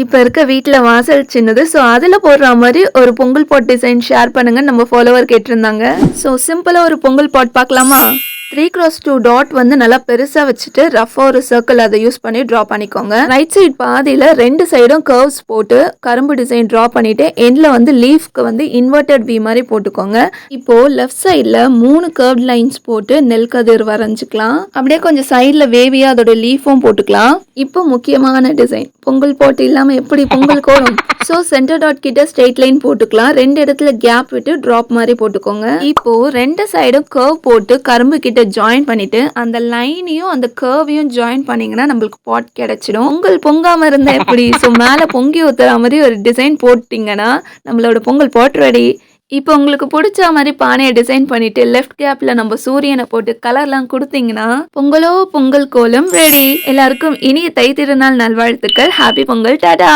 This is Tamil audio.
இப்போ இருக்க வீட்டில் வாசல் சின்னது ஸோ அதில் போடுற மாதிரி ஒரு பொங்கல் பாட் டிசைன் ஷேர் பண்ணுங்க நம்ம ஃபாலோவர் கேட்டிருந்தாங்க. ஸோ சிம்பிளாக ஒரு பொங்கல் பாட் பார்க்கலாமா? த்ரீ க்ராஸ் டூ டாட் வந்து நல்லா பெருசாக வச்சுட்டு ரஃபாக ஒரு சர்க்கிள் அதை யூஸ் பண்ணி ட்ரா பண்ணிக்கோங்க. ரைட் சைட் பாதியில் ரெண்டு சைடும் கர்வ்ஸ் போட்டு கரும்பு டிசைன் ட்ரா பண்ணிவிட்டு எண்டில் வந்து லீஃப்க்கு வந்து இன்வெர்டட் வி மாதிரி போட்டுக்கோங்க. இப்போது லெஃப்ட் சைடில் மூணு கர்வ் லைன்ஸ் போட்டு நெல் கதிர் வரைஞ்சிக்கலாம். அப்படியே கொஞ்சம் சைடில் வேவியாக அதோட லீஃபும் போட்டுக்கலாம். இப்போ முக்கியமான டிசைன் பொங்கல் போட்டு இல்லாமல் எப்படி பொங்கல் கோடும் ஸோ சென்டர் டாட் கிட்ட ஸ்ட்ரெயிட் லைன் போட்டுக்கலாம். ரெண்டு இடத்துல கேப் விட்டு ட்ராப் மாதிரி போட்டுக்கோங்க. இப்போது ரெண்டு சைடும் கர்வ் போட்டு கரும்பு கிட்ட ஜாயின் பண்ணிட்டு அந்த லைனையும் அந்த கர்வையும் ஜாயின் பண்ணீங்கன்னா நம்மளுக்கு பாட் கிடைச்சிடும். பொங்கல் பொங்காம இருந்தா எப்படி? ஸோ மேலே பொங்கி ஊத்துற மாதிரி ஒரு டிசைன் போட்டிங்கன்னா நம்மளோட பொங்கல் பாட் ரெடி இப்போ உங்களுக்கு பிடிச்ச மாதிரி பானையை டிசைன் பண்ணிட்டு லெஃப்ட் கேப்ல நம்ம சூரியனை போட்டு கலர்லாம் கொடுத்தீங்கன்னா பொங்கலோ பொங்கல் கோலம் ரெடி எல்லாருக்கும் இனிய தை திருநாள் நல்வாழ்த்துக்கள். ஹாப்பி பொங்கல். டாடா